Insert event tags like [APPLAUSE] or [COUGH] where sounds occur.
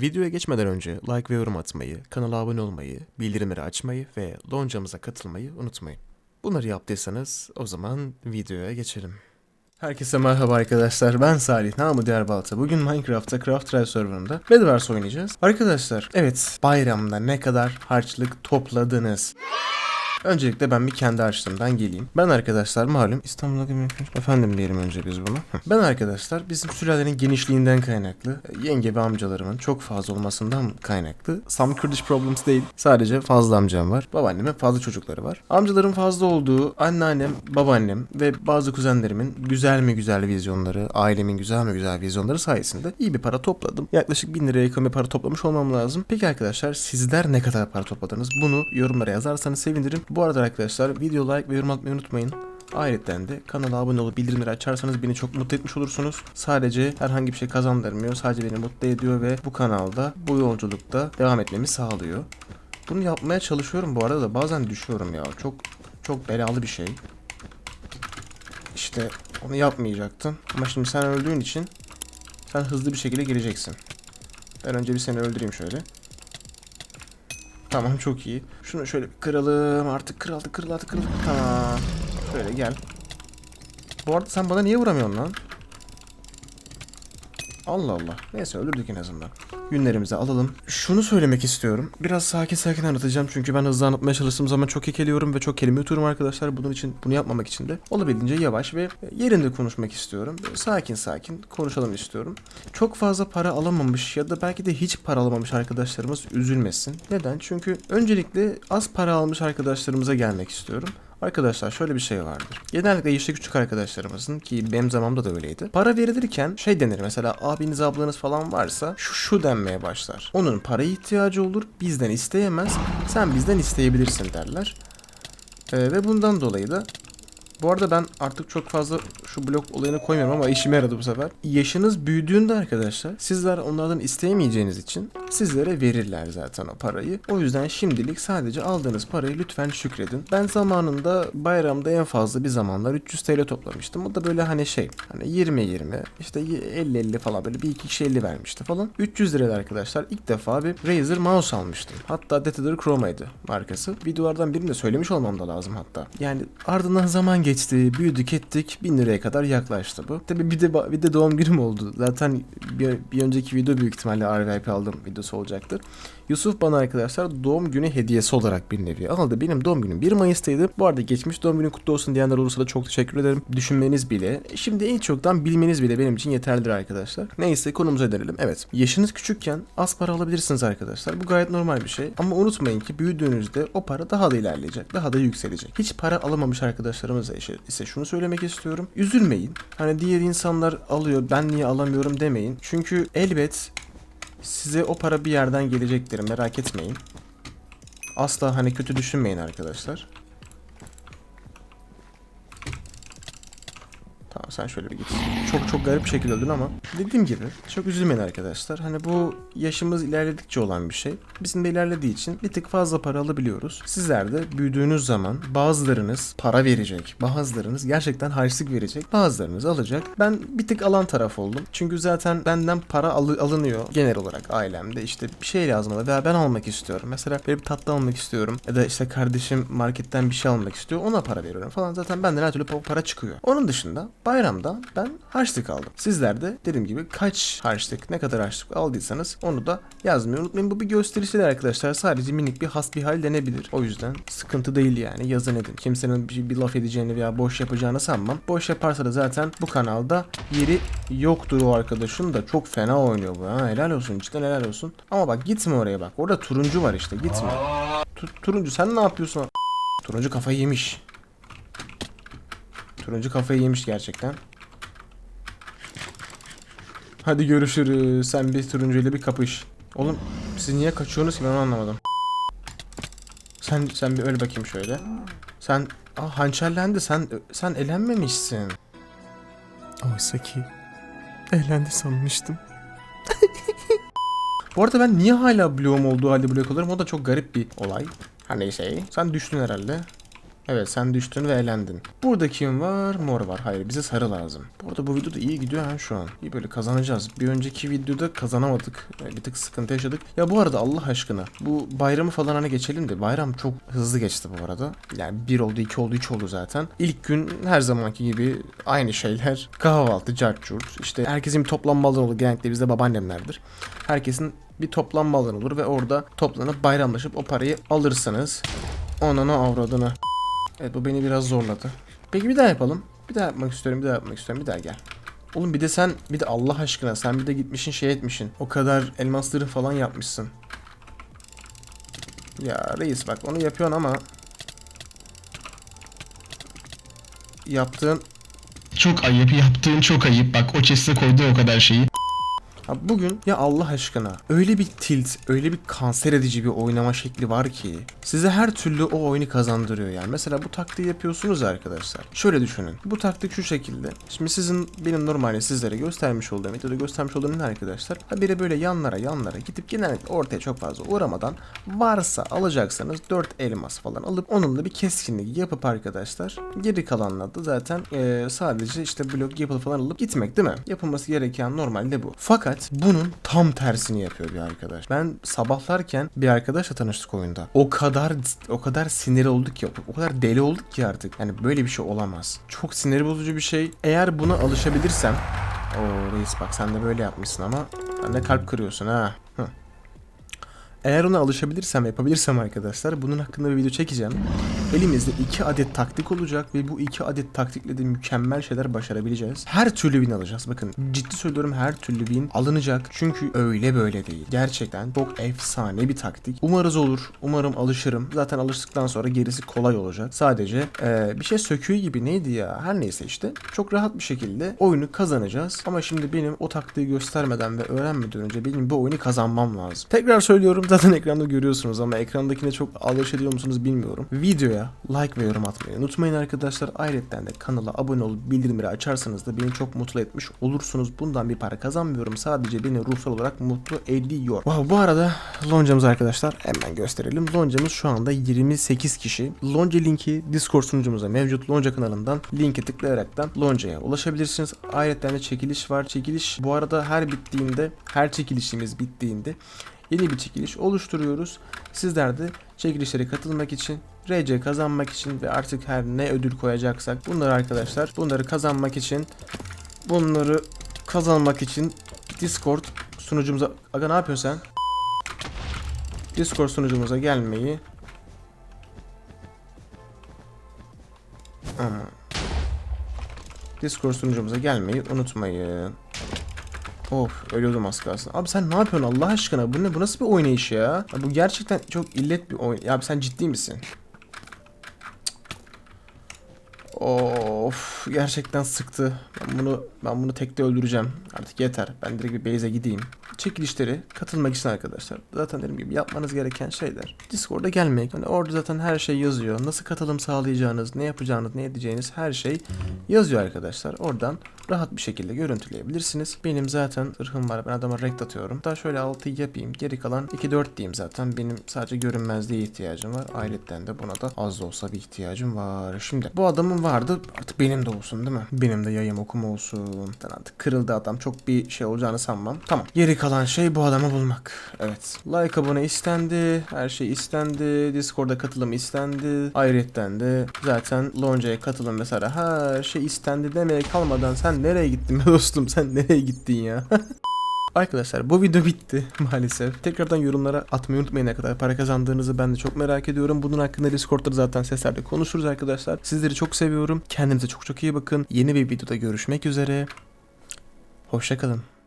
Videoya geçmeden önce like ve yorum atmayı, kanala abone olmayı, bildirimleri açmayı ve loncamıza katılmayı unutmayın. Bunları yaptıysanız o zaman videoya geçelim. Herkese merhaba arkadaşlar ben Salih namı diğer Balta. Bugün Minecraft'ta Craft Drive serverında Bedwars oynayacağız. Arkadaşlar evet bayramda ne kadar harçlık topladınız? Öncelikle ben bir kendi harçlığımdan geleyim. Ben arkadaşlar malum İstanbul'da efendim diyelim önce biz bunu. Ben arkadaşlar bizim sülalenin genişliğinden kaynaklı, e, yenge ve amcalarımın çok fazla olmasından kaynaklı. Some Kurdish problems değil. Sadece fazla amcam var. Babaannemin fazla çocukları var. Amcaların fazla olduğu anneannem, babaannem ve bazı kuzenlerimin güzel mi güzel vizyonları, ailemin güzel mi güzel vizyonları sayesinde iyi bir para topladım. Yaklaşık 1000 liraya yakın bir para toplamış olmam lazım. Peki arkadaşlar sizler ne kadar para topladınız? Bunu yorumlara yazarsanız sevinirim. Bu arada arkadaşlar video like ve yorum atmayı unutmayın. Ayrıca de kanala abone olup bildirimleri açarsanız beni çok mutlu etmiş olursunuz. Sadece herhangi bir şey kazandırmıyor. Sadece beni mutlu ediyor ve bu kanalda bu yolculukta devam etmemi sağlıyor. Bunu yapmaya çalışıyorum bu arada da bazen düşüyorum ya. Çok çok belalı bir şey. İşte onu yapmayacaktın. Ama şimdi sen öldüğün için sen hızlı bir şekilde geleceksin. Ben önce bir seni öldüreyim şöyle. Tamam çok iyi. Şunu şöyle bir kıralım. Artık kırıldı kırıldı kırıldı. Tamam. Şöyle gel. Bu arada sen bana niye vuramıyorsun lan? Allah Allah. Neyse öldürdük en azından. Günlerimizi alalım. Şunu söylemek istiyorum. Biraz sakin sakin anlatacağım çünkü ben hızlı anlatmaya çalıştığım zaman çok kekeliyorum ve çok kelime yutuyorum arkadaşlar. Bunun için bunu yapmamak için de olabildiğince yavaş ve yerinde konuşmak istiyorum. Sakin sakin konuşalım istiyorum. Çok fazla para alamamış ya da belki de hiç para alamamış arkadaşlarımız üzülmesin. Neden? Çünkü öncelikle az para almış arkadaşlarımıza gelmek istiyorum. Arkadaşlar şöyle bir şey vardır. Genellikle yaşlı küçük arkadaşlarımızın ki benim zamanımda da öyleydi. Para verilirken şey denir mesela abiniz ablanız falan varsa şu şu denmeye başlar. Onun paraya ihtiyacı olur bizden isteyemez sen bizden isteyebilirsin derler. Ee, ve bundan dolayı da bu arada ben artık çok fazla şu blok olayını koymuyorum ama işime yaradı bu sefer. Yaşınız büyüdüğünde arkadaşlar sizler onlardan isteyemeyeceğiniz için sizlere verirler zaten o parayı. O yüzden şimdilik sadece aldığınız parayı lütfen şükredin. Ben zamanında bayramda en fazla bir zamanlar 300 TL toplamıştım. O da böyle hani şey hani 20-20 işte 50-50 falan böyle bir iki kişi 50 vermişti falan. 300 liraydı arkadaşlar ilk defa bir Razer mouse almıştım. Hatta Detector Chroma'ydı markası. Videolardan birinde söylemiş olmam da lazım hatta. Yani ardından zaman geçti, büyüdük ettik, 1000 liraya kadar yaklaştı bu. Tabi bir de bir de doğum günüm oldu. Zaten bir, bir önceki video büyük ihtimalle RVP aldım videosu olacaktır. Yusuf bana arkadaşlar doğum günü hediyesi olarak bir nevi aldı. Benim doğum günüm 1 Mayıs'taydı. Bu arada geçmiş doğum günü kutlu olsun diyenler olursa da çok teşekkür ederim. Düşünmeniz bile, şimdi en çoktan bilmeniz bile benim için yeterlidir arkadaşlar. Neyse konumuza dönelim. Evet, yaşınız küçükken az para alabilirsiniz arkadaşlar. Bu gayet normal bir şey. Ama unutmayın ki büyüdüğünüzde o para daha da ilerleyecek, daha da yükselecek. Hiç para alamamış arkadaşlarımız ise şunu söylemek istiyorum. Üzülmeyin. Hani diğer insanlar alıyor, ben niye alamıyorum demeyin. Çünkü elbet size o para bir yerden gelecektir merak etmeyin. Asla hani kötü düşünmeyin arkadaşlar. Sen şöyle bir git. Çok çok garip bir şekilde öldün ama dediğim gibi çok üzülmeyin arkadaşlar. Hani bu yaşımız ilerledikçe olan bir şey. Bizim de ilerlediği için bir tık fazla para alabiliyoruz. Sizler de büyüdüğünüz zaman bazılarınız para verecek. Bazılarınız gerçekten harçlık verecek. Bazılarınız alacak. Ben bir tık alan taraf oldum. Çünkü zaten benden para alı- alınıyor genel olarak ailemde. İşte bir şey lazım oluyor veya ben almak istiyorum. Mesela böyle bir tatlı almak istiyorum. Ya da işte kardeşim marketten bir şey almak istiyor. Ona para veriyorum falan. Zaten benden her türlü pa- para çıkıyor. Onun dışında bayramda ben harçlık aldım. Sizler de dediğim gibi kaç harçlık, ne kadar harçlık aldıysanız onu da yazmayı unutmayın. Bu bir gösterisi değil arkadaşlar. Sadece minik bir hasbihal denebilir. O yüzden sıkıntı değil yani. Yazın edin. Kimsenin bir, bir laf edeceğini veya boş yapacağını sanmam. Boş yaparsa da zaten bu kanalda yeri yoktur o arkadaşın da çok fena oynuyor bu. Ha, helal olsun cidden helal olsun. Ama bak gitme oraya bak. Orada turuncu var işte gitme. Tu- turuncu sen ne yapıyorsun? Turuncu kafayı yemiş. Turuncu kafayı yemiş gerçekten. Hadi görüşürüz. Sen bir turuncuyla bir kapış. Oğlum siz niye kaçıyorsunuz ki ben onu anlamadım. Sen sen bir öl bakayım şöyle. Sen Aa, hançerlendi. Sen sen elenmemişsin. Oysa ki eğlendi sanmıştım. [LAUGHS] Bu arada ben niye hala bloğum olduğu halde blok olurum? O da çok garip bir olay. Hani şey. Sen düştün herhalde. Evet sen düştün ve elendin. Burada kim var? Mor var. Hayır bize sarı lazım. Bu arada bu videoda iyi gidiyor ha şu an. İyi böyle kazanacağız. Bir önceki videoda kazanamadık. Yani Bir tık sıkıntı yaşadık. Ya bu arada Allah aşkına bu bayramı falan hani geçelim de bayram çok hızlı geçti bu arada. Yani bir oldu, iki oldu, üç oldu zaten. İlk gün her zamanki gibi aynı şeyler. [LAUGHS] Kahvaltı, cart curt. İşte herkesin bir toplanma alanı olur. Genellikle bizde babaannemlerdir. Herkesin bir toplanma alanı olur ve orada toplanıp bayramlaşıp o parayı alırsınız. Onana avradına. Evet bu beni biraz zorladı. Peki bir daha yapalım. Bir daha yapmak istiyorum, bir daha yapmak istiyorum. Bir daha gel. Oğlum bir de sen, bir de Allah aşkına sen bir de gitmişin şey etmişsin. O kadar elmasları falan yapmışsın. Ya reis bak onu yapıyorsun ama yaptığın Çok ayıp yaptığın çok ayıp. Bak o chest'e koydu o kadar şeyi. Ha bugün ya Allah aşkına öyle bir tilt, öyle bir kanser edici bir oynama şekli var ki size her türlü o oyunu kazandırıyor yani. Mesela bu taktiği yapıyorsunuz ya arkadaşlar. Şöyle düşünün. Bu taktik şu şekilde. Şimdi sizin benim normalde sizlere göstermiş olduğum videoda göstermiş olduğum ne arkadaşlar? Ha böyle yanlara yanlara gidip genellikle ortaya çok fazla uğramadan varsa alacaksanız 4 elmas falan alıp onunla bir keskinlik yapıp arkadaşlar geri kalanla da zaten eee, sadece işte blok yapılı falan alıp gitmek değil mi? Yapılması gereken normalde bu. Fakat bunun tam tersini yapıyor bir arkadaş. Ben sabahlarken bir arkadaşla tanıştık oyunda. O kadar o kadar sinir olduk ki o kadar deli olduk ki artık. Yani böyle bir şey olamaz. Çok sinir bozucu bir şey. Eğer buna alışabilirsem o reis bak sen de böyle yapmışsın ama sen de kalp kırıyorsun ha. Hı. Eğer ona alışabilirsem, yapabilirsem arkadaşlar bunun hakkında bir video çekeceğim. Elimizde iki adet taktik olacak ve bu iki adet taktikle de mükemmel şeyler başarabileceğiz. Her türlü win alacağız. Bakın ciddi söylüyorum her türlü win alınacak. Çünkü öyle böyle değil. Gerçekten çok efsane bir taktik. Umarız olur. Umarım alışırım. Zaten alıştıktan sonra gerisi kolay olacak. Sadece eee, bir şey söküğü gibi neydi ya? Her neyse işte. Çok rahat bir şekilde oyunu kazanacağız. Ama şimdi benim o taktiği göstermeden ve öğrenmeden önce benim bu oyunu kazanmam lazım. Tekrar söylüyorum [LAUGHS] zaten ekranda görüyorsunuz ama ekrandakine çok alış ediyor musunuz bilmiyorum. Videoya like ve yorum atmayı unutmayın arkadaşlar. Ayrıca de kanala abone olup bildirimleri açarsanız da beni çok mutlu etmiş olursunuz. Bundan bir para kazanmıyorum. Sadece beni ruhsal olarak mutlu ediyor. Wow, bu arada loncamız arkadaşlar hemen gösterelim. Loncamız şu anda 28 kişi. Lonca linki Discord sunucumuza mevcut. Lonca kanalından linke tıklayaraktan Lonca'ya ulaşabilirsiniz. Ayrıca de çekiliş var. Çekiliş bu arada her bittiğinde, her çekilişimiz bittiğinde yeni bir çekiliş oluşturuyoruz. Sizler de çekilişlere katılmak için, RC kazanmak için ve artık her ne ödül koyacaksak bunları arkadaşlar bunları kazanmak için bunları kazanmak için Discord sunucumuza Aga ne yapıyorsun sen? Discord sunucumuza gelmeyi Discord sunucumuza gelmeyi unutmayın. Of ölüyordum az kalsın. Abi sen ne yapıyorsun Allah aşkına? Bu ne? Bu nasıl bir oynayış ya? ya bu gerçekten çok illet bir oyun. Ya abi sen ciddi misin? Of gerçekten sıktı. Ben bunu ben bunu tekte öldüreceğim. Artık yeter. Ben direkt bir base'e gideyim. Çekilişleri katılmak için arkadaşlar. Zaten dediğim gibi yapmanız gereken şeyler. Discord'a gelmek. Hani orada zaten her şey yazıyor. Nasıl katılım sağlayacağınız, ne yapacağınız, ne edeceğiniz her şey yazıyor arkadaşlar. Oradan rahat bir şekilde görüntüleyebilirsiniz. Benim zaten ırhım var. Ben adama rekt atıyorum. Daha şöyle 6 yapayım. Geri kalan 2-4 diyeyim zaten. Benim sadece görünmezliğe ihtiyacım var. Ayrıca de buna da az da olsa bir ihtiyacım var. Şimdi bu adamın vardı. Artık benim de olsun değil mi? Benim de yayım okuma olsun. Ben artık kırıldı adam. Çok bir şey olacağını sanmam. Tamam. Geri kalan şey bu adamı bulmak. Evet. Like abone istendi. Her şey istendi. Discord'a katılım istendi. Ayrıca de zaten Lonca'ya katılım mesela her şey istendi demeye kalmadan nereye gittin be dostum? Sen nereye gittin ya? [LAUGHS] Arkadaşlar bu video bitti [LAUGHS] maalesef. Tekrardan yorumlara atmayı unutmayın ne kadar para kazandığınızı ben de çok merak ediyorum. Bunun hakkında Discord'da zaten seslerde konuşuruz arkadaşlar. Sizleri çok seviyorum. Kendinize çok çok iyi bakın. Yeni bir videoda görüşmek üzere. Hoşçakalın.